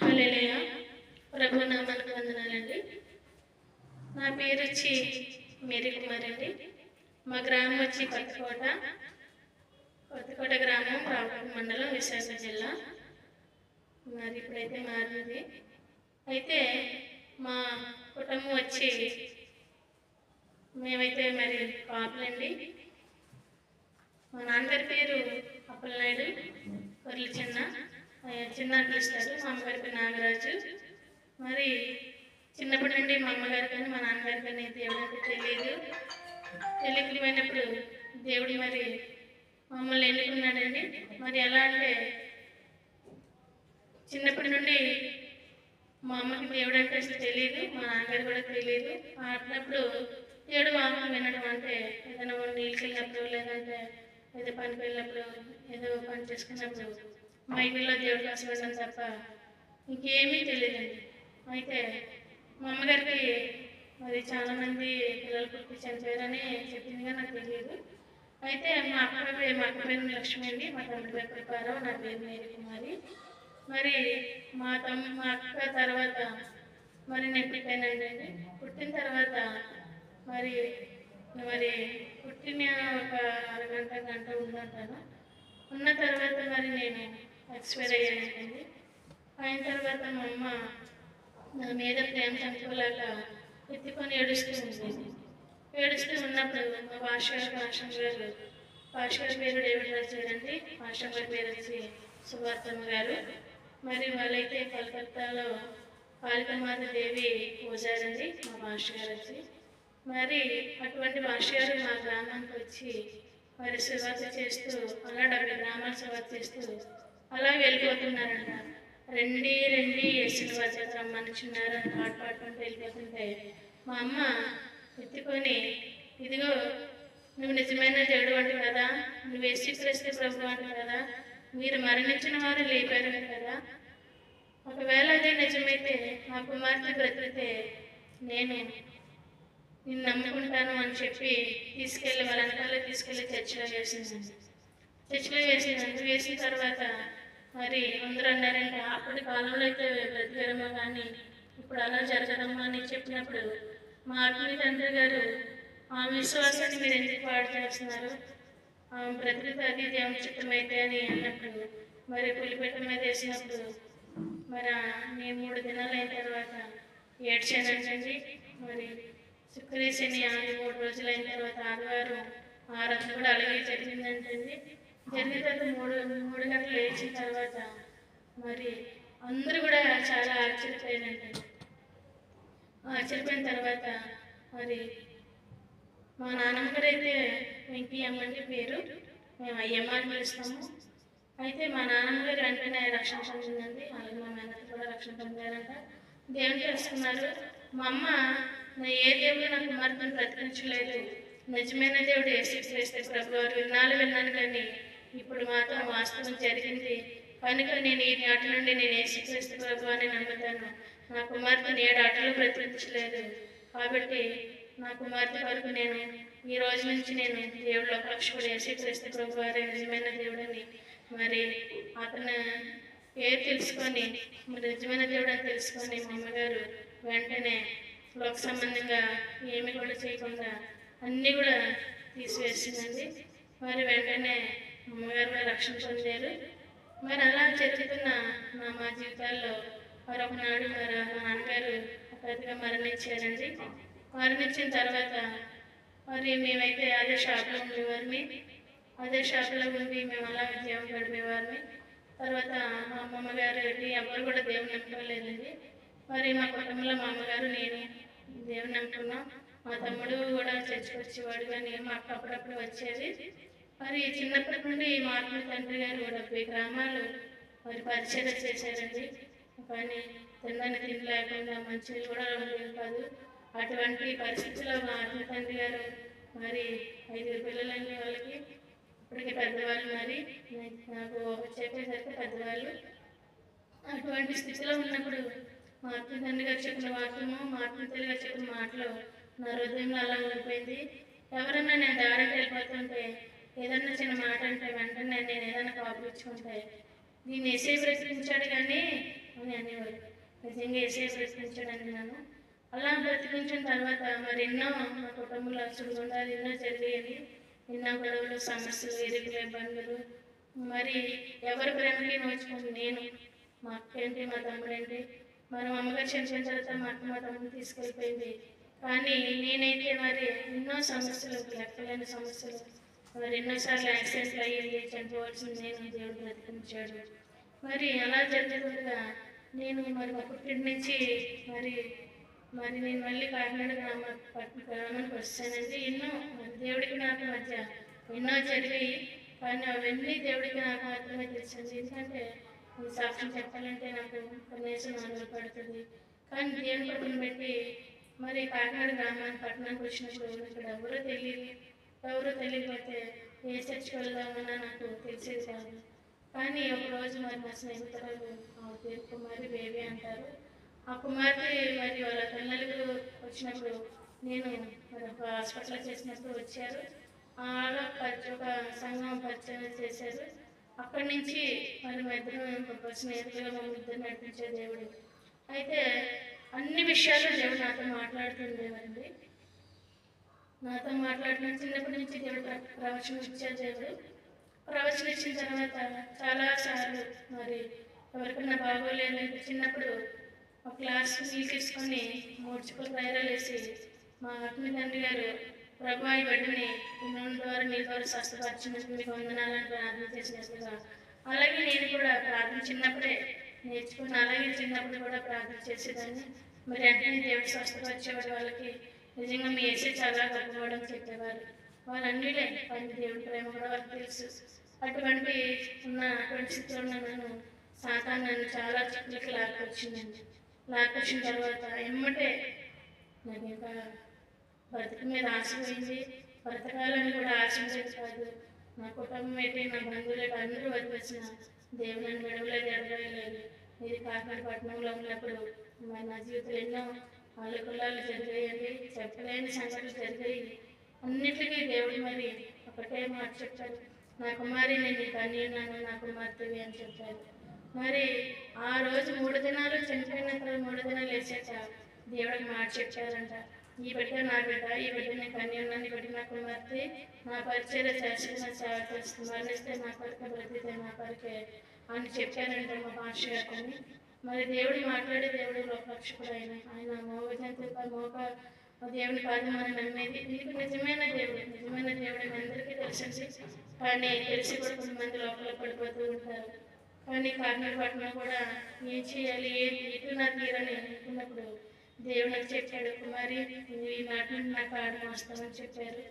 హల్లెలూయా. ప్రభు వందనాలండి నా పేరు వచ్చి మేరీ కుమార్ అండి. మా గ్రామం వచ్చి కొత్తకోట కొత్తకోట గ్రామం రావుపేట మండలం విశాఖ జిల్లా. మరి ఇప్పుడైతే మారింది. అయితే మా కుటుంబం వచ్చి మేమైతే మరి కాపులండి మా నాన్నగారి పేరు అప్పలనాయుడు. కొర్లి చిన్న చిన్న అని పిలుస్తారు మా అమ్మగారి పేరు నాగరాజు. మరి చిన్నప్పటి నుండి మా అమ్మగారు కానీ మా నాన్నగారు కానీ దేవుడు అంటే తెలియదు. తెలియకపోయినప్పుడు దేవుడు మరి మమ్మల్ని ఎన్నుకున్నాడండి. మరి ఎలా అంటే చిన్నప్పటి నుండి మా అమ్మకి దేవుడు అంటే అసలు తెలియదు మా నాన్నగారు కూడా తెలియదు. అప్పుడప్పుడు దేవుడు అమ్మ వినడం అంటే ఏదైనా నీళ్ళకి వెళ్ళినప్పుడు లేదంటే ఏదో పనికి వెళ్ళినప్పుడు ఏదో పని చేసుకున్నప్పుడు మా ఇంట్లో దేవుడు కోసం తప్ప ఇంకేమీ తెలియదండి. అయితే మా అమ్మగారికి మరి చాలామంది పిల్లలు పుట్టి చనిపోయారని చెప్పిందిగా నాకు తెలియదు. అయితే మా అక్క పే- మా అక్క పేరు లక్ష్మి అండి మా తమ్ముడి పేరు ప్రకారం నా పేరు మేరీ కుమారి. మరి మా తమ్ము మా అక్క తర్వాత మరి నేను పుట్టానండి పుట్టిన తర్వాత మరి మరి పుట్టిన ఒక అరగంట గంట ఉందంటాను ఉన్న తర్వాత మరి నేను ఎక్స్పైర్ అయ్యానండి అయిన తర్వాత మా అమ్మ నా మీద ప్రేమ చంపుకోలేక ఎత్తుకొని ఏడుస్తూ ఉంది ఏడుస్తూ ఉన్నప్పుడు మా భాష భాషం గారు భాష గారి పేరు డేవిడ్ రాజు గారండి. భాషం గారి పేరు వచ్చి సువార్తమ్మ గారు. మరి వాళ్ళైతే కలకత్తాలో పాలికమాత దేవి పూజారండి మా భాష గారు వచ్చి. మరి అటువంటి భాష గారు మా గ్రామానికి వచ్చి మరి సువార్త చేస్తూ అలా డెబ్బై గ్రామాలు సువార్త చేస్తూ అలా వెళ్ళిపోతున్నారంట రండి రండి యేసుని వద్దకు రమ్మనుచున్నారు అని పాట పాడుకుంటూ వెళ్ళిపోతుంటే మా అమ్మ ఎత్తుకొని ఇదిగో నువ్వు నిజమైన దేవుడు అంటు కదా నువ్వు యేసుక్రీస్తు ప్రభు అంటు కదా మీరు మరణించిన వారు లేపారు కదా. ఒకవేళ అదే నిజమైతే మా కుమార్తె బ్రతికితే నేను నిన్ను నమ్ముకుంటాను అని చెప్పి తీసుకెళ్ళి వాళ్ళ వెనకాల తీసుకెళ్ళి చర్చిలో వేసింది. చర్చిలో వేసింది వేసిన తర్వాత మరి అందరూ అన్నారంటే అప్పటి కాలంలో అయితే బ్రతికేరమ్మా కానీ ఇప్పుడు అలా జరగదమ్మా అని చెప్పినప్పుడు మా ఆత్మీయ తండ్రి గారు ఆ విశ్వాసాన్ని మీరు ఎందుకు పాడు చేస్తున్నారు ఆ బ్రతికితే అది దేవుని అయితే అని అన్నప్పుడు మరి పులిపెట్ట మీద వేసినప్పుడు మరి నేను మూడు దినాలు అయిన తర్వాత ఏడ్చానంటండి. మరి శుక్రీశని ఆది మూడు రోజులు అయిన తర్వాత ఆదివారం ఆరంభం కూడా అలాగే జరిగిందంటండి. జరిగిన తర్వాత మూడు మూడు గంటలు లేచిన తర్వాత మరి అందరూ కూడా చాలా ఆశ్చర్యపోయారంటండి ఆశ్చర్యపోయిన తర్వాత మరి మా నాన్నమ్మ గారు అయితే వెంకయ్యమ్మ అంటే పేరు. మేము అయ్యమ్మ అని పిలుస్తాము. అయితే మా నాన్నమ్మ గారు వెంటనే రక్షణ పొందిందండి. అలాగే మా మేనత్త కూడా రక్షణ పొందారంట. దేవుని తెలుసుకున్నారు మా అమ్మ నా ఏ దేవుడు నా కుమార్తెను బ్రతికించలేదు. నిజమైన దేవుడు ఏసీ ప్రభు వారు విన్నాళ్ళు విన్నాను కానీ ఇప్పుడు మాత్రం వాస్తవం జరిగింది. కనుక నేను ఈ నాటి నుండి నేను ఏసుక్రీస్తు ప్రభు అని నమ్ముతాను. నా కుమార్తె ఏడు ఆటలు బ్రతికించలేదు. కాబట్టి నా కుమార్తె వరకు నేను ఈ రోజు నుంచి నేను దేవుడు లక్షకుడు ఏసుక్రీస్తు ప్రభు వారి నిజమైన దేవుడని. మరి అతను పేరు తెలుసుకొని మరి నిజమైన దేవుడు అని తెలుసుకొని మా అమ్మగారు వెంటనే లోక సంబంధంగా ఏమి కూడా చేయకుండా అన్నీ కూడా తీసివేసిందండి. మరి వెంటనే అమ్మగారు కూడా రక్షణ పొందారు. మరి అలా జరుగుతున్న నా మా జీవితాల్లో మరొకనాడు మరి మా నాన్నగారు హఠాత్తుగా మరణించారండి. మరణించిన తర్వాత మరి మేమైతే అదే షాప్లో ఉండేవారిని. అదే షాప్లో ఉండి మేము అలా ఉద్యోగం గడిపేవారిని. తర్వాత మా అమ్మమ్మగారు ఎవరు కూడా దేవుని నమ్మలేదండి మరి మా కుటుంబంలో మా అమ్మగారు నేను దేవుని నమ్ముకున్నాం. మా తమ్ముడు కూడా చర్చకు వచ్చేవాడు కానీ మా అక్క అప్పుడప్పుడు వచ్చేది. మరి చిన్నప్పటి నుండి మా తండ్రి గారు డెబ్బై గ్రామాలు మరి పరిచయం చేశారండి. కానీ తిన్నని తిండి లేకుండా మంచిది కూడా ఉండేది కాదు. అటువంటి పరిస్థితుల్లో మా ఆత్మ తండ్రి గారు మరి ఐదుగురు పిల్లలండి వాళ్ళకి. ఇప్పటికి పెద్దవాళ్ళు మరి. నాకు చెప్పేసరికి పెద్దవాళ్ళు. అటువంటి స్థితిలో ఉన్నప్పుడు మా ఆత్మ తండ్రి గారు చెప్పిన వాక్యము మా ఆత్మ తల్లి గారు చెప్పిన మాటలు నా హృదయంలో అలా ఉండిపోయింది. ఎవరన్నా నేను దారికి వెళ్ళిపోతుంటే ఏదన్నా చిన్న మాట అంటే వెంటనే నేను ఏదైనా కాపుచ్చుకుంటే నేను ఎస్ఐ బ్రతికించాడు కానీ అని అనేవారు నిజంగా ఎస్ఐ బ్రతికించాడు అన్నాను అలా బ్రతికించిన తర్వాత మరి ఎన్నో మా కుటుంబంలో సుడిగుండాలు ఎన్నో జరిగాయి ఎన్నో గొడవలు సమస్యలు ఎరుగులు ఇబ్బందులు. మరి ఎవరి ప్రేమకి నోచుకుంది? నేను. మా అక్క ఏంటి? మా తమ్ముడేంటి మరి మా అమ్మగారు చనిపోయిన తర్వాత మా అక్క మా తమ్ముడు తీసుకెళ్ళిపోయింది. కానీ నేనైతే మరి ఎన్నో సమస్యలు లెక్కలేని సమస్యలు మరి ఎన్నోసార్లు యాక్సెస్ అయ్యి చనిపోవాల్సింది నేను దేవుడు బ్రతికించాడు మరి అలా జరుగుతుండగా నేను మరి మా పుట్టింటి నుంచి మరి మరి నేను మళ్ళీ కాకినాడ గ్రామ గ్రామానికి వస్తానండి ఎన్నో మరి దేవుడికి నాకు మధ్య ఎన్నో జరిగాయి కానీ అవన్నీ దేవుడికి నాకు మాత్రమే తెలిసింది ఎందుకంటే ఈ సాక్ష్యం చెప్పాలంటే నాకు కనీసం నాలుగు పడుతుంది. కానీ దేవుని పట్టును పెట్టి మరి కాకినాడ గ్రామానికి పట్టణానికి వచ్చినప్పుడు ఇక్కడ ఎవరో తెలియదు ఎవరో తెలియకపోతే ఏ చర్చికి వెళ్దామన్నా నాకు తెలిసేది కాదు కానీ ఒక రోజు మరి మా స్నేహితురాలు పేరు కుమారి బేబీ అంటారు. ఆ కుమార్తె మరి వాళ్ళ పిల్లలకు వచ్చినప్పుడు నేను మరి ఒక హాస్పిటల్ చేసినప్పుడు వచ్చారు. అలా పరిచ- ఒక సంఘం పరిచయం చేశారు. అక్కడి నుంచి మరి మా ఇద్దరు ఒక స్నేహితులుగా మా ఇద్దరు నడిపించే దేవుడు. అయితే అన్ని విషయాలు దేవుడు నాతో మాట్లాడుతుండేవండి నాతో మాట్లాడిన చిన్నప్పటి నుంచి దేవుడు ప్ర- ప్రవచనం ఇచ్చారు దేవుడు. ప్రవచనం ఇచ్చిన తర్వాత చాలా సార్లు మరి ఎవరికన్నా బాగోలేదు చిన్నప్పుడు ఒక క్లాస్ తీసుకొని మూడు చుక్కలు వేసి మా ఆత్మీయ తండ్రి గారు ప్రభు ఈ బిడ్డని ఈ నూనె ద్వారా మీ ద్వారా స్వస్థపరిచినందుకు మీకు వందనాలని ప్రార్థన చేసినట్లుగా. అలాగే నేను కూడా ప్రార్థన చిన్నప్పుడే నేర్చుకుని అలాగే చిన్నప్పుడు కూడా ప్రార్థన చేసేదాన్ని. మరి వెంటనే దేవుడు స్వస్థపరిచేవాడు వాళ్ళకి నిజంగా మీ ఏసే చాలా గొప్పవాడని చెప్పేవారు. వాళ్ళన్నిటే పని దేవుడి ప్రేమ కూడా వాళ్ళకి తెలుసు. అటువంటి ఉన్న అటువంటి స్థితిలో నన్ను సాతాన్ నన్ను చాలా చిక్కులకి లాక్కొచ్చిందండి. లాక్కొచ్చిన తర్వాత ఎమ్మటే నాకు ఇంకా బ్రతుకు మీద ఆశ పోయింది. బ్రతకాలని కూడా ఆశించేది కాదు. నా కుటుంబం అయితే నా బంధువులు అందరూ వదిలేసిన దేవుడు నన్ను విడవలేదు ఎడగలేదు ఇది కాకినాడ పట్టణంలో ఉన్నప్పుడు మరి నా జీవితంలో ఎన్నో అల్లుకుల్లాలు జరిగాయండి చెప్పలేని సంఘటనలు జరిగాయి అన్నిటికీ దేవుడు మరి ఒకటే మాట చెప్పారు నా కుమారి నేను నీకు అన్యున్నాను నా కుమార్తెవి అని చెప్పారు మరి ఆ రోజు మూడు దినాలు చనిపోయిన తర్వాత మూడు దినాలు వేసాక దేవుడికి మాట చెప్పారంట. ఈ బిడ్డ నా బిడ్డ ఈ బిడ్డ నీకు అన్యున్నాను ఈ బిడ్డ నా కుమార్తె. నా పరిచయం చేసిన మరణిస్తే నా కొరకే బ్రతితే నా కొరకే అని చెప్పారంట మా భాష మరి దేవుడి మాట్లాడే దేవుడు రక్షకుడు ఆయన ఆయన మోగ మోక దేవుని పాదం మనం నమ్మేది. నీకు నిజమైన దేవుడు నిజమైన దేవుడు అని అందరికీ తెలిసి కానీ తెలిసి కూడా కొంతమంది లోపల పడిపోతూ ఉంటారు. కానీ కాకినాడ పట్టణం కూడా ఏం చేయాలి ఏది ఇటు నా తీరని అనుకున్నప్పుడు దేవుడు నాకు చెప్పాడు కుమారి నువ్వు ఈ మాట నాకు ఆడడం వస్తామని చెప్పారు.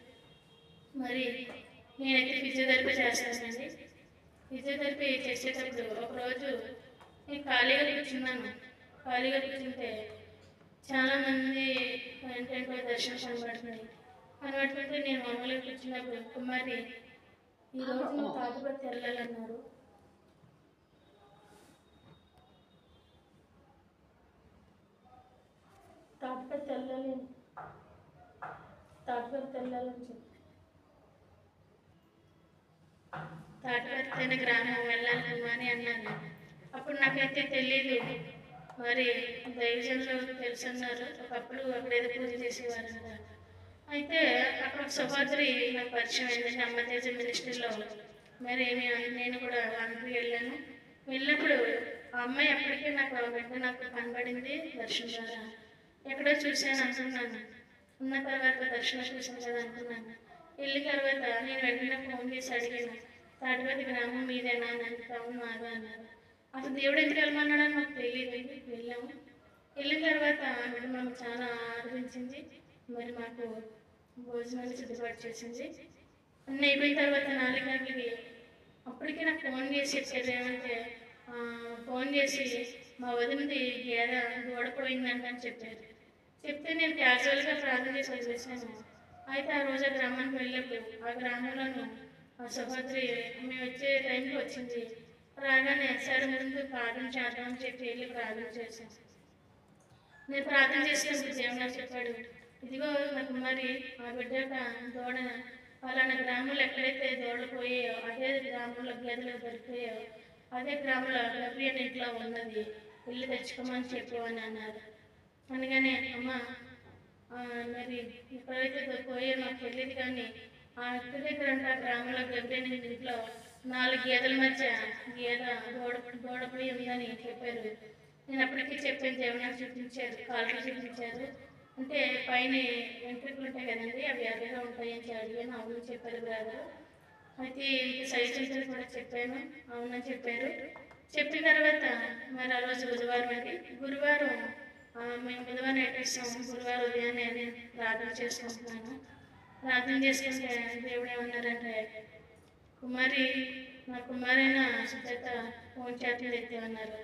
మరి నేనైతే ఫిజియోథెరపీ చేస్తానండి. ఫిజియోథెరపీ చేసేటప్పుడు ఒకరోజు నేను ఖాళీగా కూర్చున్నాను. ఖాళీగా కూర్చుంటే చాలా మంది ఏంటంటే దర్శనం కనబడుతున్నాయి కనబడుతుంటే నేను మామూలుగా కూర్చున్నప్పుడు కుమారి ఈరోజు నువ్వు తాగుబడి తెల్లాలన్నారు తాటిపత్రి తెల్లాలి తాటిపత్రి తెల్లాలని చెప్పి. తాటిపత్రి గ్రామం వెళ్ళాలి అని అన్నాను. అప్పుడు నాకైతే తెలియదు మరి దైవజనులు తెలుసున్నారు. ఒకప్పుడు అక్కడ ఏదో పూజ చేసేవారు కదా అయితే అక్కడ ఒక నాకు పరిచయం అయిందండి అమ్మతేజ మినిస్టర్లో మరి నేను- నేను కూడా అందుకు వెళ్ళాను. వెళ్ళినప్పుడు ఆ అమ్మాయి అప్పటికే నాకు వెంట నాకు కనబడింది దర్శనం ద్వారా. ఎక్కడో చూశాను అనుకున్నాను ఉన్న తర్వాత దర్శనం చూశాను కదా అనుకున్నాను వెళ్ళిన తర్వాత నేను వెంటనే ఫోన్ చేసి అడిగాను. తాటిపతి గ్రామం మీదేనా? అని అవును మాదా అన్నారు. అసలు దేవుడు ఎందుకు వెళ్ళమన్నాడని మాకు తెలియదు. వెళ్ళాము. వెళ్ళిన తర్వాత మేడం మాకు చాలా ఆదరించింది. మరి మాకు భోజనాలు సిద్ధపాటు చేసింది. అన్నీ అయిపోయిన తర్వాత నాలుగు గంటలకి అప్పటికే నాకు ఫోన్ చేసి చెప్పారు ఏమంటే ఫోన్ చేసి మా వదినది గేద ఓడిపోయిందంట అని చెప్పారు. చెప్తే నేను క్యాజువల్గా ప్రార్థన చేసి వదిలేసాను అయితే ఆ రోజు ఆ గ్రామానికి వెళ్ళినప్పుడు ఆ గ్రామంలోనూ ఆ సహోదరి మేము వచ్చే టైంకి వచ్చింది. రాగానే వేసాడు ముందు ప్రార్థన చేద్దామని చెప్పి వెళ్ళి ప్రార్థన చేశాను నేను ప్రార్థన చేసినప్పుడు దేవుడు చెప్పాడు? ఇదిగో నా కుమారి ఆ బిడ్డ యొక్క దూడ పలానా గ్రామంలో ఎక్కడైతే దూడలు పోయాయో అదే గ్రామంలో గేదెలు దొరికిపోయాయో అదే గ్రామంలో గబ్రియన్ ఇంట్లో ఉన్నది వెళ్ళి తెచ్చుకోమని చెప్పేవని అన్నారు. అనగానే అమ్మ మరి ఎప్పుడైతే పోయే నాకు తెలియదు కానీ ఆ ఇంటి గ్రామంలోకి వెళ్తే ఆ గ్రామంలో ఇంట్లో నాలుగు గేదెల మధ్య గీత దూడ గోడపడి ఉందని చెప్పారు. నేను అప్పటికీ చెప్పాను దేవుడు చూపించారు కాళ్ళు చూపించారు. అంటే పైన వెంట్రుకలు ఉంటాయి కదండి అవి ఎర్రగా ఉంటాయి అని అడిగాను అవును చెప్పారు బ్రదర్. అయితే ఇంక సజెషన్స్ కూడా చెప్పాను అవునని చెప్పారు. చెప్పిన తర్వాత మరి ఆ రోజు బుధవారం అండి గురువారం మేము బుధవారం ఎట్టేస్తాము గురువారం ఉదయాన్నే నేను ప్రార్థన చేసుకుంటున్నాను. ప్రార్థన చేసుకుంటే దేవుడు ఏమన్నారంటే కుమారి నా కుమారైన సుజాత ఫోన్ చేతులు ఎత్తామన్నారు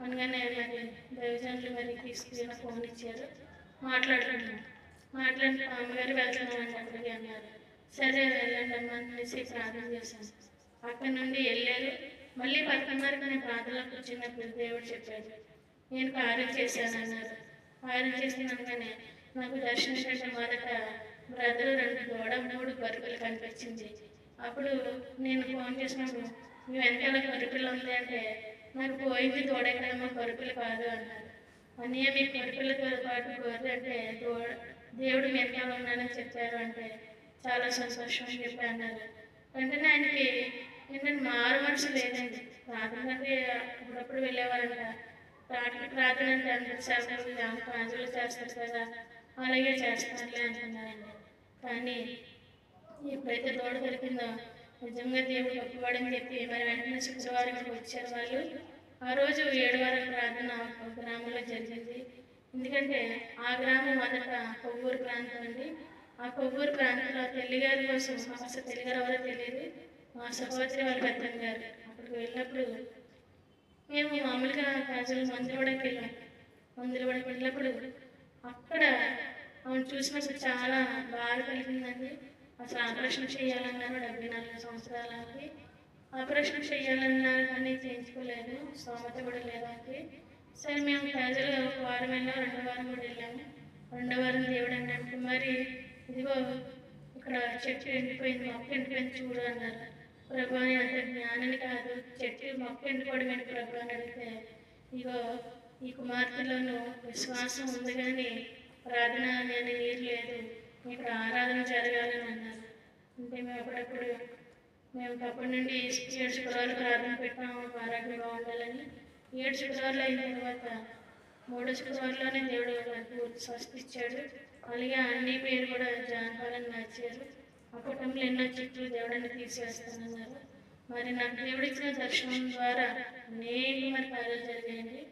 అనగానే మరి దైవజనులు మరి తీసుకుని ఫోన్ ఇచ్చారు. మాట్లాడుతున్నాను మాట్లాడి అమ్మగారు వెళ్తున్నామండి అక్కడికి అన్నారు. సరే వెళ్ళండి అమ్మ అనేసి ప్రార్థన చేశాను అక్కడి నుండి వెళ్ళారు. మళ్ళీ పదకొండున్నరకు నేను ప్రార్థనలోకి వచ్చినప్పుడు దేవుడు చెప్పాడు నేను కార్యం చేశాను అన్నారు. కార్యం చేసినాకనే నాకు దర్శనం చేసిన మొదట బ్రదర్ రెండు దూడ మూడు కనిపించింది. అప్పుడు నేను ఫోన్ చేసినప్పుడు మీ వెనకాల బరుకులు ఉంది అంటే నాకు పోయింది దూడ ఎక్కడేమో కాదు అన్నారు. అన్నయ్య మీ బరుకులతో పాటు గొర్రె అంటే దూడ దేవుడు వెనకాల ఉన్నానని చెప్పారు అంటే చాలా సంతోషం చెప్పి అన్నారు. వెంటనే ఆయనకి ఏంటంటే మారు మనసు లేదండి. ప్రార్థన అప్పుడప్పుడు వెళ్ళేవారంట. ప్రార్థన ప్రార్థన అంటే అందరు చేస్తారు ప్రార్థనలు చేస్తారు కదా అలాగే చేస్తారులే అంటున్నారండి. కానీ ఎప్పుడైతే దూడ దొరికిందో నిజంగా దేవుడు గొప్పవాడని చెప్పి మరి వెంటనే శుక్రవారం వచ్చారు వాళ్ళు. ఆ రోజు ఏడు వారం ప్రార్థన ఒక గ్రామంలో జరిగింది. ఎందుకంటే ఆ గ్రామం మొదట కొవ్వూరు ప్రాంతం అండి. ఆ కొవ్వూరు ప్రాంతంలో తెల్లిగారి కోసం అసలు తెల్లిగారు ఎవరో తెలియదు. మా సహోదరి వాళ్ళ పెద్దమ్మ గారు అక్కడికి వెళ్ళినప్పుడు మేము మామూలుగా కాజులు మందులవాడకి వెళ్ళాం. మందులవాడకి వెళ్ళినప్పుడు అక్కడ చూసినప్పుడు చాలా బాధ కలిగిందండి. అసలు ఆపరేషన్ చేయాలన్నారు డెబ్బై నాలుగు సంవత్సరాలకి ఆపరేషన్ చేయాలన్నారు కానీ చేయించుకోలేదు. స్తోమత కూడా లేదండి. సరే మేము ప్రజలు ఒక వారం వెళ్ళాము రెండో వారం కూడా వెళ్ళాము. రెండో వారం దేవుడు అన్నట్టు మరి ఇదిగో ఇక్కడ చెట్టు ఎండిపోయింది మొక్క ఎండిపోయింది చూడు అన్నారు. ప్రభు అని అంత జ్ఞానాన్ని కాదు. చెట్టు మొక్క ఎండిపోవడం ఏంటి ప్రభు అని అడిగితే ఇగో ఈ కుమార్తెలోనూ విశ్వాసం ఉంది కానీ ప్రార్థన అనేది నీరు లేదు. ఇక్కడ ఆరాధన జరగాలని అన్నారు. అంటే మేము అప్పుడప్పుడు మేము అప్పటి నుండి ఏడు శుక్రవారాలు ప్రార్థన పెట్టాము ఆరాధన బాగుండాలని. ఏడు శుక్రవారాలు అయిన తర్వాత మూడో శుక్రవారంలోనే దేవుడు నాకు ఇచ్చాడు. అలాగే అన్ని పేరు కూడా జానపాలని మార్చారు. ఆ కుటుంబంలో ఎన్నో చెట్లు దేవుడిని తీసేస్తానన్నారు. మరి నాకు దేవుడిచ్చిన దర్శనం ద్వారా అనేక మరి కార్యాలు జరిగాయండి.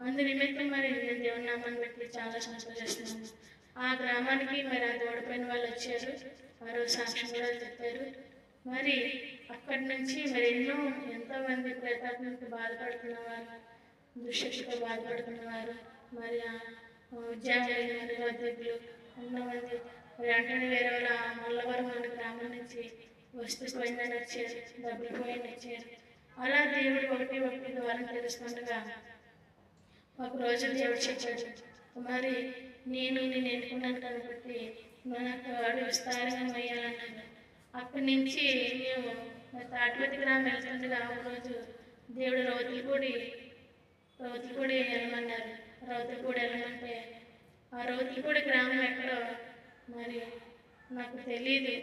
అందు నిమిత్తం మరి నేను దేవుని నామాన్ని బట్టి చాలా సంతోషిస్తున్నాను ఆ గ్రామానికి మరి ఆ దూడపైన వాళ్ళు వచ్చారు. వారు సాక్ష్యం కూడా చెప్పారు. మరి అక్కడి నుంచి మరి ఎన్నో ఎంతో మంది ప్రేతాత్మకు బాధపడుతున్నవారు దుశ్శక్తితో బాధపడుతున్నవారు మరి ఆ ఉద్యోగాలు నిరుద్యోగులు వద్దకులు మరి అంటే వేరే వాళ్ళ మల్లవరం అనే గ్రామం నుంచి వస్తు పోయిందని వచ్చారు డబ్బులు పోయిన వచ్చారు. అలా దేవుడు ఒకటి ఒకటి ద్వారా తెలుస్తుండగా ఒక రోజు దేవుడు చెప్పాడు మరి నేను నేను ఎన్నుకున్నాను కాబట్టి నాకు వాడు విస్తారంగా మొయ్యాలన్నాడు అక్కడి నుంచి మేము తాటిపతి గ్రామం వెళ్తుండగా ఒక రోజు దేవుడు రౌతులపూడి రౌతులపూడి వెళ్ళమన్నారు. రౌతులపూడి వెళ్ళమంటే ఆ రౌతులపూడి గ్రామం ఎక్కడో? మరి నాకు తెలియదు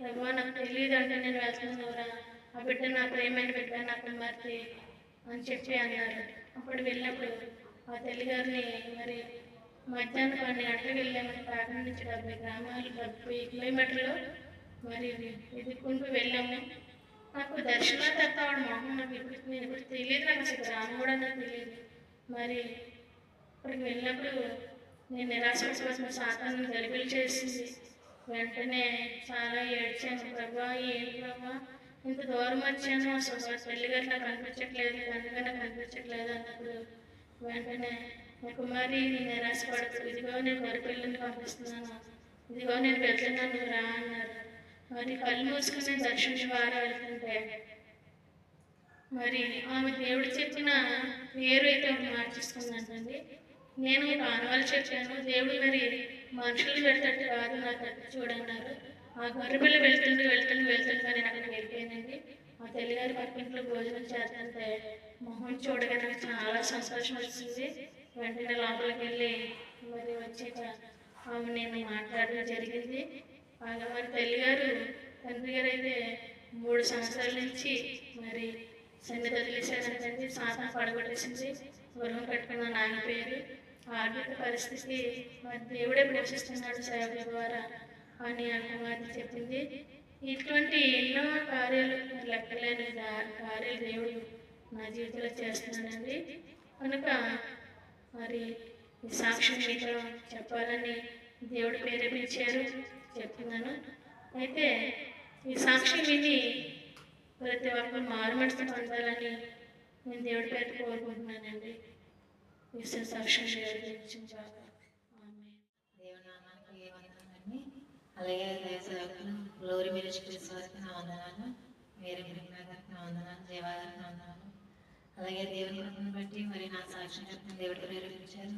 భగవాన్ నాకు తెలియదు అంటే నేను వెళ్తున్నావురా. ఆ బిడ్డ నా ప్రేమైన బిడ్డ నా కుమార్తె అని చెప్పి అన్నారు. అప్పుడు వెళ్ళినప్పుడు ఆ తల్లిగారిని మరి మధ్యాహ్నం పన్నెండు గంటలకు వెళ్ళామని కాకినాడ నుంచి డెబ్బై గ్రామాలు డెబ్బై కిలోమీటర్లు మరి ఎదుర్కొంటూ వెళ్ళాము. నాకు దర్శనం తప్పవాడు మొహం నాకు ఇప్పుడు నేను ఇప్పుడు తెలియదు. నాకు అసలు గ్రామం కూడా నాకు తెలియదు. మరి ఇక్కడికి వెళ్ళినప్పుడు నేను నిరాశపడిపోతున్న సాతాన్ని గలిబిలి చేసింది. వెంటనే చాలా ఏడ్చాను. ప్రభా ఏంటి ప్రభా? ఇంత దూరం వచ్చాను. అసలు పెళ్ళిగట్లా కనిపించట్లేదు. అందుకనే కనిపించట్లేదు అన్నప్పుడు వెంటనే ఒక మరి నేను నిరాశపడదు ఇదిగో నేను వరి పిల్లల్ని పంపిస్తున్నాను. ఇదిగో నేను వెళ్తున్నాను నువ్వు రా అన్నారు. మరి కళ్ళు మూసుకుని దర్శన వారు వెళ్తుంటే మరి ఆమె దేవుడు చెప్పిన పేరు అయితే ఒకటి మార్చేసుకుందంటండి. నేను ఆనవాళ్ళు చెప్పాను. దేవుడు మరి మనుషులు వెళ్తట్టు కాదు నా తట్టు చూడన్నారు. ఆ గొర్రెపిల్ల వెళ్తుండే వెళ్తుండే కానీ నేను అక్కడికి వెళ్ళిపోయానండి మా తల్లిగారి పక్కింట్లో భోజనం చేస్తుంటే మొహం చూడగా నాకు చాలా సంతోషం వచ్చింది. వెంటనే లోపలికి వెళ్ళి మరి వచ్చి ఆమె నేను మాట్లాడడం జరిగింది. బాగా మరి తల్లిగారు తండ్రి గారు అయితే మూడు సంవత్సరాల నుంచి మరి సన్నిధి వదిలేశారంటే సాధన పడగొట్టేసింది. గృహం కట్టుకున్న నాన్న పేరు. ఆర్థిక పరిస్థితి మరి దేవుడే ప్రవేశిస్తున్నాడు సేవల ద్వారా అని అమ్మగారి చెప్పింది. ఇటువంటి ఎన్నో కార్యాలు లెక్కలేని కార్యాలు దేవుడు నా జీవితంలో చేస్తున్నానండి. కనుక మరి ఈ సాక్ష్యం మీతో చెప్పాలని దేవుడు ప్రేరేపించారు. చెప్తున్నాను. అయితే ఈ సాక్ష్యం విని ప్రతి ఒక్కరు మారుమనసు పొందాలని నేను దేవుడి పేరు కోరుకుంటున్నానండి. ఈ సాక్ష్యం దేవుడి అలాగే దయసేవకులు గ్లోరీ మినిస్ట్రీస్ వారికి నా వందనాలు. వేరే మిరిమిలా నా వందనాలు. దేవా నా వందనాలు. అలాగే దేవుని కృపను బట్టి మరి నా సాక్ష్యం చెప్తున్న దేవుడు ప్రేరేపించారు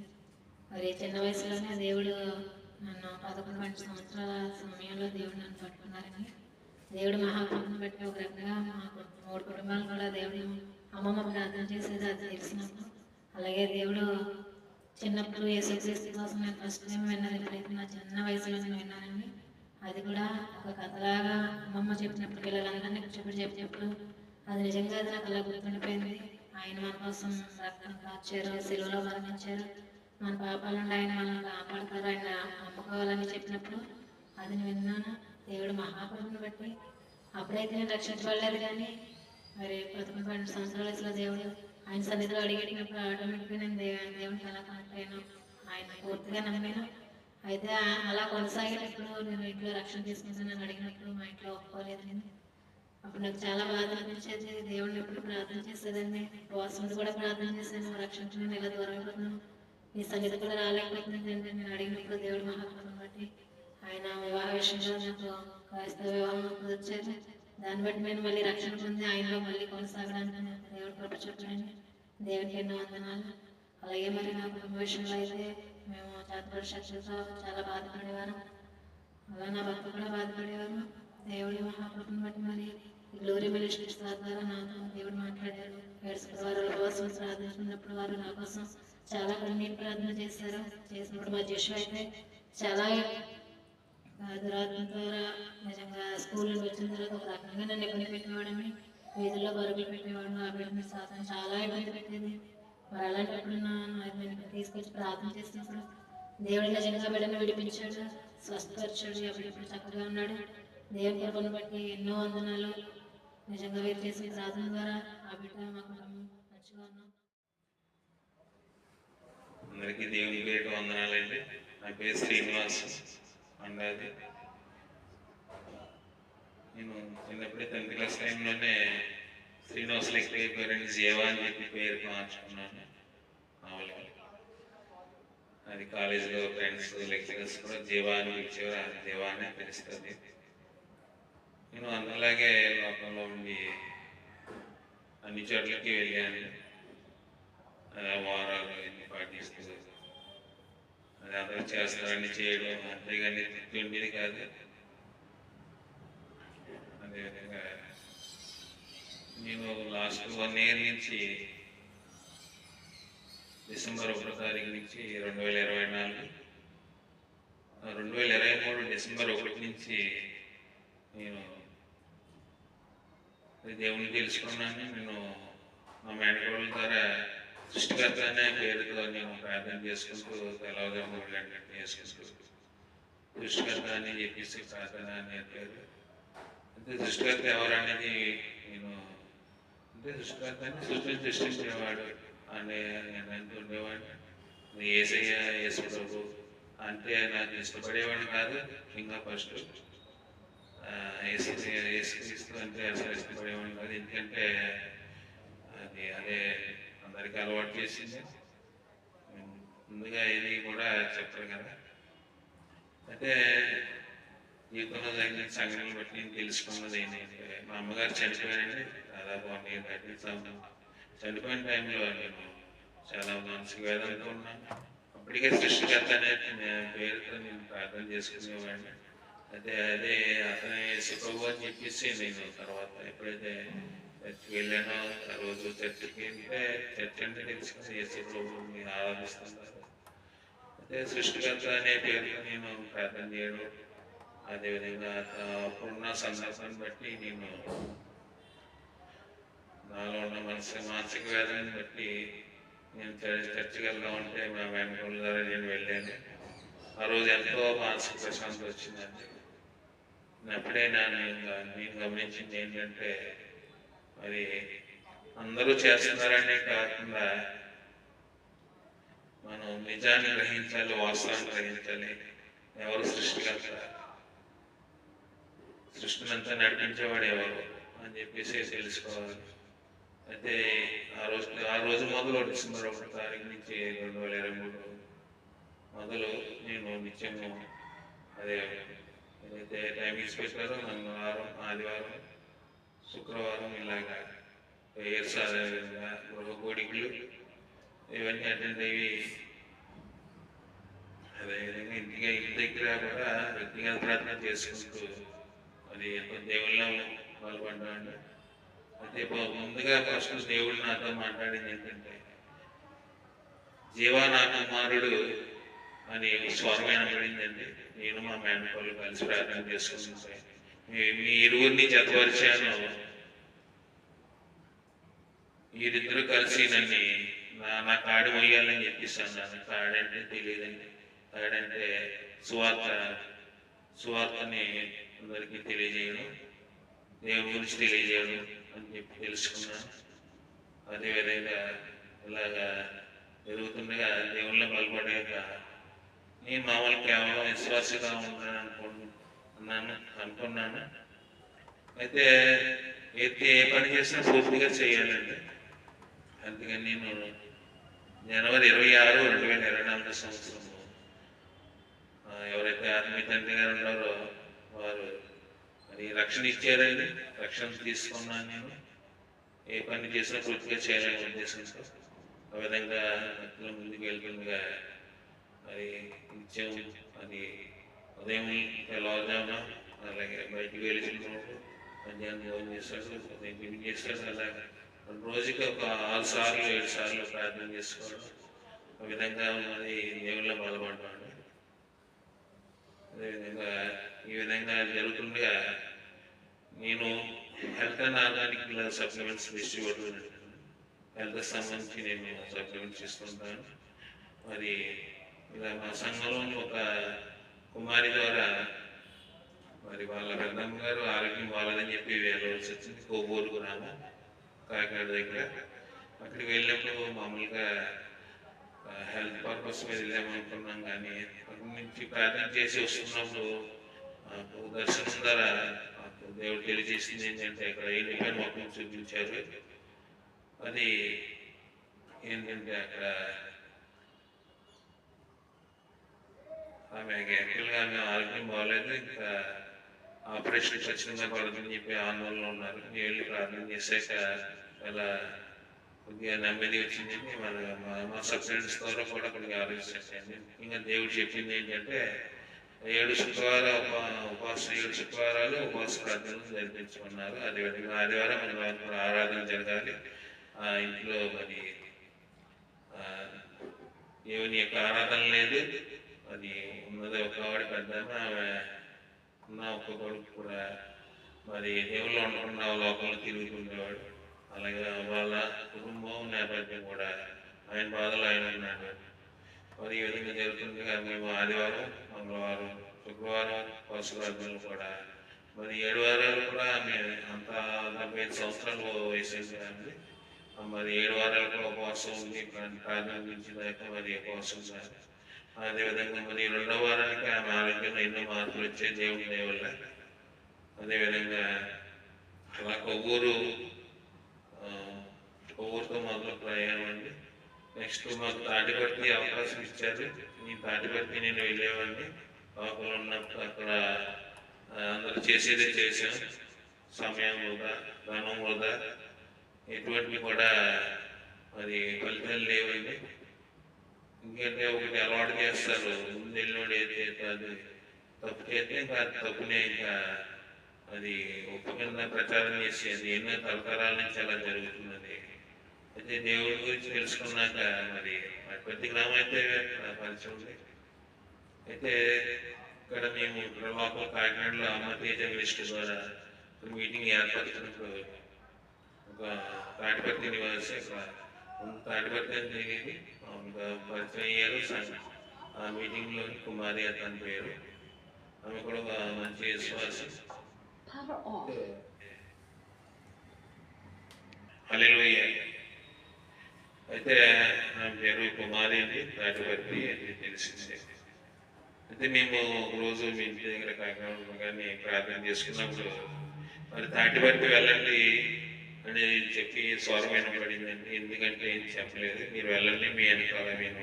మరి చిన్న వయసులోనే దేవుడు నన్ను పదకొండు వంటి సంవత్సరాల సమయంలో దేవుడు నన్ను పట్టుకున్నారని దేవుడు మహాకృపను బట్టి ఒక రకంగా మా మూడు కుటుంబాలు కూడా దేవుడు అమ్మమ్మ ప్రార్థన చేసేది అది తెలిసినప్పుడు. అలాగే దేవుడు చిన్నప్పుడు యేసుక్రీస్తు కోసం నేను ఫస్ట్ టైం విన్నది ఎప్పుడైతే నా చిన్న వయసులో నేను విన్నానండి అది కూడా ఒక కథలాగా అమ్మమ్మ చెప్పినప్పుడు పిల్లలందరినీ కూర్చోబెట్టి చెప్పినప్పుడు అది నిజంగా అది నాకు అలా గుర్తుండిపోయింది. ఆయన మన కోసం రక్తం కాచారు సిలువలో మరణించారు. మన పాపాల నుండి ఆయన మనల్ని కాపాడతారు. ఆయన నమ్ముకోవాలని చెప్పినప్పుడు అది నేను విన్నాను. దేవుడు మహాప్రభుని బట్టి అప్పుడైతే నేను రక్షించబడలేదు కానీ మరి పదకొండు పన్నెండు సంవత్సరాల వయసులో దేవుడు ఆయన సన్నిధిలో అడిగినప్పుడు ఆటోమేటిక్గా నేను దేవుని దేవుడికి ఎలా కనెక్ట్ అయ్యాను ఆయన పూర్తిగా నమ్మాను. అయితే అలా కొనసాగినప్పుడు నేను ఇంట్లో రక్షణ తీసుకుంటాను అడిగినప్పుడు మా ఇంట్లో ఒప్పుకోలేదు నేను. అప్పుడు నాకు చాలా బాధ అనిపించేది. దేవుడిని ఎప్పుడు ప్రార్థన చేసేదాన్ని? ఉపవాసం కూడా ప్రార్థన చేశాను. రక్షించడం ఇలా దూరం అయిపోతున్నాను నీ సన్నిధి కూడా రాలేకపోతుంది అంటే నేను అడిగినప్పుడు దేవుడు మహాత్మను బట్టి ఆయన వివాహ విషయంలో నాకు క్రైస్తవ వివాహం వచ్చేది. దాన్ని బట్టి నేను మళ్ళీ రక్షణ పొంది ఆయనలో మళ్ళీ కొనసాగడానికి దేవుడు కృప చూడండి దేవుడికి ఎన్నో వందనాలు. అలాగే మరి నా కుటుంబ విషయంలో అయితే మేము చేతపడి శక్తులతో చాలా బాధపడేవారు. అలా నా భర్త కూడా బాధపడేవారు. దేవుడి మహాకృపను బట్టి మరి గ్లోరీ మినిస్ట్రీస్ ద్వారా నాతో దేవుడు మాట్లాడారు వారు కోసం ప్రార్థించినప్పుడు వారు నా కోసం చాలా కన్నీటి ప్రార్థన చేశారు చేసినప్పుడు మా జస్సు అయితే చాలా దురాత్మ ద్వారా నిజంగా స్కూల్ నుండి వచ్చిన తర్వాత ఒక రకంగా నన్ను ఇబ్బంది పెట్టేవాడని వీధుల్లో బరుగులు పెట్టేవాడు ఆ బిడ్డని శాతం చాలా ఇబ్బంది పెట్టేది మరి అలాంటప్పుడు నా తీసుకొచ్చి ప్రార్థన చేసినప్పుడు దేవుడు నిజంగా బిడ్డను విడిపించాడు స్వస్థపరిచాడు అప్పుడప్పుడు ఇప్పుడు చక్కగా ఉన్నాడు దేవుడి కృపను బట్టి ఎన్నో వందనాలు నిజంగా వీరు చేసిన ప్రార్థన ద్వారా ఆ బిడ్డ మాకు మంచిగా ఉన్నాం అందరికీ దేవుని పేరు వందనాలండి. నా పేరు శ్రీనివాస్. అండాది. నేను చిన్నప్పుడే టెన్త్ క్లాస్ టైంలోనే శ్రీనివాస్ లెక్క పేరుని జీవా అని చెప్పి పేరు మార్చుకున్నాను. మామూలుగా అది కాలేజీలో ఫ్రెండ్స్ లెక్చరర్స్ కూడా జీవా అని పిలిచేవారు. అది జీవా అనే పిలుస్తుంది. నేను అన్నలాగే లోకంలో ఉండి అన్ని చోట్లకి వెళ్ళాను. అదే వారాలు ఎన్ని పాటిస్తూ అది అందరూ చేస్తారని చేయడం అంతేగాని తిండిది కాదు. అదేవిధంగా నేను లాస్ట్ వన్ ఇయర్ నుంచి డిసెంబర్ ఒకటో తారీఖు నుంచి రెండు వేల ఇరవై నాలుగు రెండు వేల ఇరవై మూడు డిసెంబర్ ఒకటి నుంచి నేను దేవుని తెలుసుకున్నాను. నేను మా మేనకోళ్ళ ద్వారా సృష్టికర్త అనే పేరుతో నేను ప్రార్థన చేసుకుంటూ తెలవగా మూడు గంటలు చేసుకుంటూ సృష్టికర్త అని చెప్పేసి ప్రార్థన అనే పేరు. అంటే సృష్టికర్త ఎవరనేది నేను అంటే సృష్టికర్త అని సృష్టిని సృష్టించేవాడు అనే నేను అంటూ ఉండేవాడిని. ఏసయ్య యేసు ప్రభు అంటే నాకు ఇష్టపడేవాడు కాదు ఇంకా ఫస్ట్ యేసుక్రీస్తు అంటే అసలు ఇష్టపడేవాడు కాదు ఎందుకంటే అది అదే అందరికి అలవాటు చేసింది ముందుగా ఇది కూడా చెప్తారు కదా అయితే జీవితంలో జరిగిన సంఘటనలు బట్టి నేను తెలుసుకున్నది ఏంటంటే మా అమ్మగారు చనిపోయారండి దాదాపు వన్ ఇయర్ థర్టీ చనిపోయిన టైంలో నేను చాలా మానసిక వేదనతో ఉన్నాను అప్పటికే సృష్టికర్త అనే పేరుతో నేను ప్రార్థన చేసుకునేవాడిని అదే అదే అతని ప్రభు అని చెప్పేసి నేను తర్వాత ఎప్పుడైతే చర్చికి వెళ్ళానో ఆ రోజు చర్చికి వెళ్తే చర్చ్ అంటే తెలుసు కదా మీరు ఆరాధిస్తున్నారు అదే సృష్టికర్త అనే పేరుతో నేను ప్రార్థన చేయడం అదేవిధంగా అప్పుడున్న సందర్భాన్ని బట్టి నేను నాలో ఉన్న మనసు మానసిక వేదనని బట్టి నేను చర్చికి వెళ్దాం అంటే మా వెనకాల ద్వారా నేను వెళ్ళాను. ఆ రోజు ఎంతో మానసిక ప్రశాంతత వచ్చిందండి. ఎప్పుడైనా నేను నేను గమనించింది ఏంటంటే మరి అందరూ చేస్తున్నారనే కాకుండా మనం నిజాన్ని గ్రహించాలి వాస్తవాన్ని గ్రహించాలి. ఎవరు సృష్టికర్త? సృష్టినంతా నడిపించేవాడు ఎవరు అని చెప్పేసి తెలుసుకోవాలి. అయితే ఆ రోజు ఆ రోజు మొదలు డిసెంబర్ ఒకటి తారీఖు నుంచి రెండు వేల ఇరవై మూడు. మొదలు నేను నిత్యము అదే ఏదైతే టైమింగ్స్ పెట్టారో మంగళవారం ఆదివారం శుక్రవారం ఇలాగా ప్రేయర్స్ అదేవిధంగా గృహ కోడికలు ఇవన్నీ అటెండ్ అయ్యి అదేవిధంగా ఇంటికి ఇంటి దగ్గర కూడా వ్యక్తిగత ప్రార్థన చేసుకుంటూ మరి ఎంతో దేవుళ్ళ పాల్పడ్డాను అయితే ముందుగా ఫస్ట్ దేవుడు నాతో మాట్లాడింది ఏంటంటే జీవా నా కుమారుడు అని స్వరమైన పడిందండి నేను మా మేనకోళ్ళు కలిసి ప్రార్థన చేసుకుంటే మీ ఇరువురిని జతపరిచాను. వీరిద్దరు కలిసి నన్ను నా నా కాడు మొయ్యాలని చెప్పిస్తాను నన్ను. కాడంటే తెలియదండి. కాడంటే సువార్త సువార్తని అందరికీ తెలియజేయడం దేవుని గురించి తెలియజేయడం అని చెప్పి తెలుసుకున్నాను. అదేవిధంగా ఇలాగా జరుగుతుండగా దేవుళ్ళ బలపడేగా నేను మామూలు కేవలం విశ్వాసగా ఉన్నాను అనుకున్నాను అనుకున్నాను. అయితే అయితే ఏ పని చేసినా పూర్తిగా చేయాలండి. అందుకని నేను జనవరి ఇరవై ఆరు రెండు వేల ఇరవై నాలుగు సంవత్సరం ఎవరైతే ఆత్మీయ తండ్రి గారు ఉన్నారో వారు మరి రక్షణ ఇచ్చారండి. రక్షణ తీసుకున్నాను నేను. ఏ పని చేసినా పూర్తిగా చేయాలనే ఉద్దేశంతో ఆ విధంగా ముందుకు వెళ్తుండగా నిత్యం అది ఉదయం తెల్లవారుజామున అలాగే బయటికి వెళ్ళి తిరుగుతూ మధ్యాహ్నం భోజనం చేస్తాడు ఉదయం టిఫిన్ చేస్తాడు అలాగే రోజుకి ఒక ఆరు సార్లు ఏడు సార్లు ప్రార్థన చేసుకోవడం ఆ విధంగా మరి దేవుళ్ళ బలపడ్డాడు అదేవిధంగా ఈ విధంగా జరుగుతుండగా నేను health and organic supplements distributor health సంబంధించి నేను సప్లిమెంట్స్ ఇస్తుంటాను మరి ఇలా మా సంఘంలోని ఒక కుమారి ద్వారా మరి వాళ్ళ పెద్దమ్మ గారు ఆరోగ్యం బాగాలని చెప్పి వెళ్ళవలసి వచ్చింది. కోబూరు రామ కాకినాడ దగ్గర. అక్కడికి వెళ్ళినప్పుడు మామూలుగా హెల్త్ పర్పస్ మీద వెళ్ళామనుకున్నాం కానీ అక్కడి నుంచి ప్రార్థన చేసి వస్తున్నప్పుడు మాకు దర్శనం ద్వారా మాకు దేవుడు తెలియజేసింది ఏంటంటే ఇక్కడ ఎండిపోయిన మొక్కలు చూపించారు. అది ఏంటంటే అక్కడ ఆమె యాక్చువల్గా ఆమె ఆరోగ్యం బాగాలేదు. ఇంకా ఆపరేషన్ ఖచ్చితంగా పడుతుందని చెప్పి ఆందోళనలో ఉన్నారు. వెళ్ళి ప్రార్థన చేశాక అలా కొద్దిగా నెమ్మది వచ్చిందండి మన మా- సబ్సిడెంట్స్ ద్వారా కూడా కొద్దిగా ఆలోచించండి ఇంకా దేవుడు చెప్పింది ఏంటంటే ఏడు శుక్రవారం ఉపవాస ఉపవాసం ఏడు శుక్రవారాలు ఉపవాస ప్రార్థనలు జరిపించుకున్నారు అదేవిధంగా ఆదివారం మన కూడా ఆరాధన జరగాలి. ఆ ఇంట్లో మరి దేవుని యొక్క ఆరాధన లేదు. అది ఉన్నది ఒక పెద్ద ఆమె ఉన్న ఒక కొడుకు కూడా. మరి దేవుళ్ళు ఉండకుండా లోకంలో తిరుగుతుండేవాడు. అలాగే వాళ్ళ కుటుంబం నేపథ్యం కూడా ఆయన బాధలు ఆయన ఉన్నాడు. మరి ఈ విధంగా జరుగుతుండగా మేము ఆదివారం మంగళవారం శుక్రవారం పశురాజ్యాలు కూడా. మరి ఏడు వారాలు కూడా ఆమె అంత నలభై ఐదు సంవత్సరాలు వయసు మరి ఏడు వారాలు కూడా ఉపవాసం ఉంది ప్రారంభించినాక మరి ఉపవాసం సార్ అదేవిధంగా మరి రెండో వారానికి ఆమె ఆరోగ్యంలో ఎన్నో మార్పులు వచ్చాయి దేవుడి దయ వల్ల అదేవిధంగా అలా కొవ్వూరు కొవ్వూరుతో మొదలు ప్రయాణం అండి. నెక్స్ట్ మాకు తాటిపట్టి అవకాశం ఇచ్చారు. ఈ తాటిపట్టి నేను వెళ్ళేవాడిని లోపల ఉన్నప్పుడు అక్కడ అందరూ చేసేది చేశాం. సమయం వృధా ధనం వృధా. ఎటువంటి కూడా మరి ఫలితాలు లేవండి. ఎందుకంటే ఒకటి అలవాటు చేస్తారు. ముందు వెళ్ళినోడు ఏది కాదు అది తప్పు చేస్తే ఇంకా తప్పునే ఇంకా అది ఉప్పు కింద ప్రచారం చేసి అది ఎన్నో తరతరాల నుంచి అలా జరుగుతున్నది. అయితే దేవుడి గురించి తెలుసుకున్నాక మరి ప్రతి గ్రామం అయితే పరిచయం ఉంది అయితే ఇక్కడ మేము ప్రభావం కాకినాడలో అమర్తేజ మినిస్టర్ ద్వారా మీటింగ్ ఏర్పరిచినప్పుడు ఒక తాటిపత్రి నివాసి ఒక తాటిపత్రి అని జరిగేది. పరిచయం అయ్యారు ఆ మీటింగ్లో కుమారి అతని పేరు. ఆమె కూడా ఒక మంచి విశ్వాసం. హల్లెలూయ. అయితే నా పేరు కుమారి అండి. తాటిపత్రి అది తెలిసిందే. అయితే మేము ఒక రోజు మీ ఇంటి దగ్గర కాకినాడ కానీ ప్రార్థన చేసుకున్నప్పుడు మరి తాటిపత్రి వెళ్ళండి. అని చెప్పి స్వరం వినపడిందండి ఎందుకంటే ఏం చెప్పలేదు. మీరు వెళ్ళండి మీ వెనకాల నేను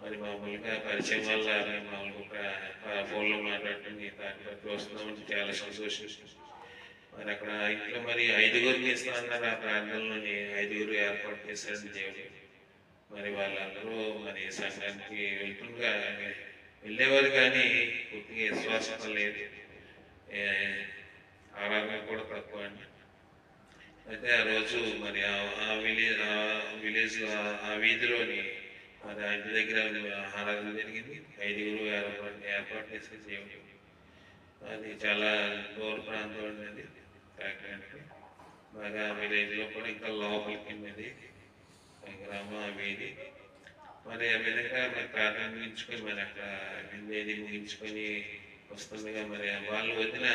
మరి మామూలుగా పరిచయం వల్ల మేము మామూలుగా ఒక ఫోన్లో మాట్లాడుతుంది బట్టి వస్తున్నామని చాలా సంతోషం మరి అక్కడ ఇంట్లో మరి ఐదుగురిని ఇస్తానన్నారు ఆ ప్రాంతంలోని ఐదుగురు ఏర్పాటు చేశాడు దేవుడు మరి వాళ్ళందరూ మరి సంఘానికి వెళ్తుండగా వెళ్ళేవారు కానీ పూర్తిగా విశ్వాసం లేదు. ఏ, ఆరాధన కూడా తక్కువ అండి అయితే ఆ రోజు మరి ఆ- విలేజ్ ఆ విలేజ్ ఆ వీధిలోని మరి ఆ ఇంటి దగ్గర ఆరాధన జరిగింది ఐదుగురు ఏర్పాటు ఏర్పాటు చేసే చేయండి అది చాలా దూర ప్రాంతం ఉండేది అది కాకినాడకి బాగా విలేజ్లో కూడా ఇంకా లోపలికి ఉన్నది గ్రామ గ్రామం ఆ వీధి. మరి ఆ విధంగా మరి ప్రార్థన ముగించుకొని మరి అక్కడ విందేది ముగించుకొని వస్తుండగా మరి వాళ్ళు వదిన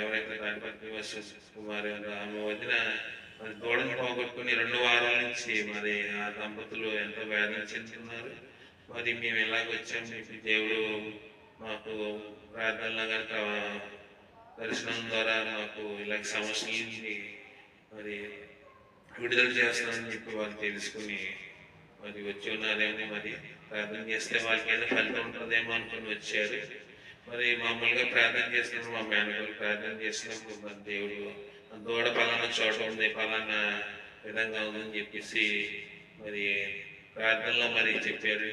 ఎవరైతే గణపతి వస్తు కుమారి ఉందో ఆమె వదిన మరి దూడను పోగొట్టుకుని రెండు వారాల నుంచి మరి ఆ దంపతులు ఎంతో వేదన చెందుతున్నారు. మరి మేము ఎలాగ వచ్చాం? చెప్పి దేవుడు మాకు ప్రార్థనలో కనుక దర్శనం ద్వారా మాకు ఇలాంటి సమస్యల నుంచి మరి విడుదల చేస్తానని చెప్పి వాళ్ళు తెలుసుకుని మరి వచ్చి ఉన్నారేమో మరి. ప్రార్థన చేస్తే వాళ్ళకి ఏదో ఫలితం ఉంటుందేమో అనుకుని వచ్చారు. మరి మామూలుగా ప్రార్థన చేసినప్పుడు మా మేనగారు ప్రార్థన చేసినప్పుడు మరి దేవుడు దూడ పలానా చోట ఉంది పలానా విధంగా ఉందని చెప్పేసి మరి ప్రార్థనలో మరి చెప్పారు.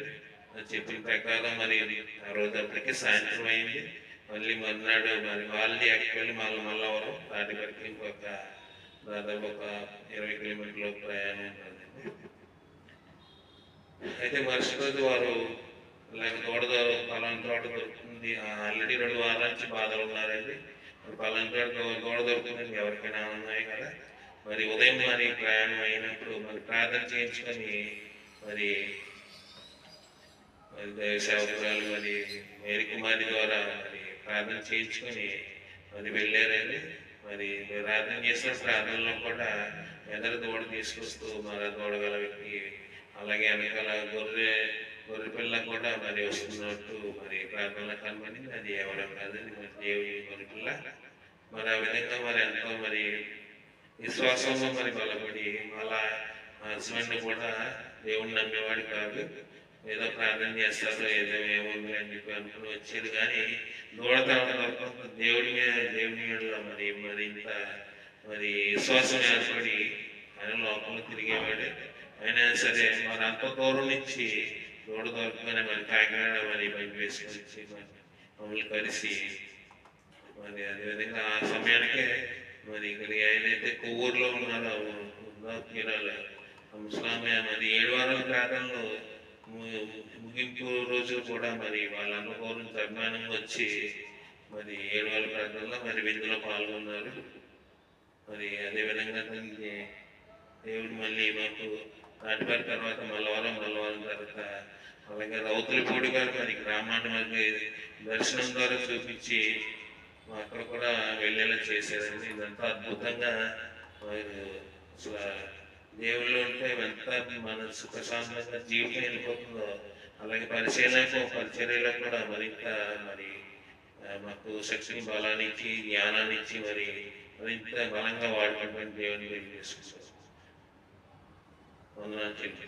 చెప్పిన ప్రకారం మరి ఆ రోజు అప్పటికే సాయంత్రం అయింది. మళ్ళీ మర్నాడు మరి వాళ్ళది వెళ్ళి మళ్ళీ మల్లవరం వరకు ఇంకొక దాదాపు ఒక ఇరవై కిలోమీటర్ల ప్రయాణం ఉంటుందండి అయితే మరుసటి రోజు వారు ఇలాగ తోట దొర- పలానా తోట దొరుకుతుంది ఆల్రెడీ రెండు వారాల నుంచి బాధలు ఉన్నారండి. మరి పలానా తోట దొ- దొరుకుతుంది ఎవరికైనా ఉన్నాయి కదా. మరి ఉదయం మరి ప్రయాణం అయినప్పుడు మరి ప్రార్థన చేయించుకొని మరి మరి దైవ సేవకురాలు మరి మేరీ కుమారి ద్వారా మరి ప్రార్థన చేయించుకొని మరి వెళ్ళారండి. మరి ప్రార్థన చేసిన ప్రార్థనలో కూడా ఎదరు దూడ తీసుకొస్తూ మరి ఆ వ్యక్తి అలాగే వెనకాల గొర్రె గొర్రె పిల్ల కూడా మరి వస్తున్నట్టు మరి ప్రార్థనలో కనబడింది అది ఎవరో కాదండి మరి దేవుడి గొర్రె పిల్ల మరి ఆ విధంగా మరి ఎంతో మరి విశ్వాసంలో మరి బలపడి మళ్ళా హస్బెండ్ కూడా దేవుడిని నమ్మేవాడు కాదు. ఏదో ప్రార్థన చేస్తారో ఏదో ఏమో అని చెప్పి అనుకుని వచ్చేది కానీ దూడతాడు దేవుడి మీద దేవుని మీద మరి మరి ఇంత మరి విశ్వాసం ఏర్పడి ఆయన లోపల తిరిగేవాడు. అయినా సరే మరి అంత దూరం నుంచి దూడ దొరకగానే మరి కాకినాడ మరి బయట వేసుకొని మమ్మల్ని కలిసి మరి అదేవిధంగా ఆ సమయానికే మరి ఇక్కడ ఏదైతే కొవ్వూరులో ఉన్నారో ఉందో తీరాలు ఆ ముస్లామే మరి ఏడు వారాల ప్రాంతంలో ము- ముగింపు రోజు కూడా మరి వాళ్ళ అనుభవం అభిమానం వచ్చి మరి ఏడు వారాల ప్రాంతంలో మరి విందులో పాల్గొన్నారు మరి అదేవిధంగా దానికి దేవుడు మళ్ళీ మాకు నాటిపారి తర్వాత మల్లవరం మల్లవరం తర్వాత అలాగే రౌతులపూడి గారు మరి గ్రామాన్ని మరి దర్శనం ద్వారా చూపించి మా అక్కడ కూడా వెళ్ళేలా చేశారండి. ఇదంతా అద్భుతంగా మరి అసలు దేవుళ్ళు ఉంటే ఎంత మన సుఖశాంతంగా జీవితం వెళ్ళిపోతుందో అలాగే పరిశీలనకు పరిచర్యలకు కూడా మరింత మరి మాకు శక్తిని బలాన్ని ఇచ్చి జ్ఞానాన్ని ఇచ్చి మరి మరింత బలంగా వాడుకుంటామని దేవుని తెలియజేసుకుంటాం వందనాలు చెప్పి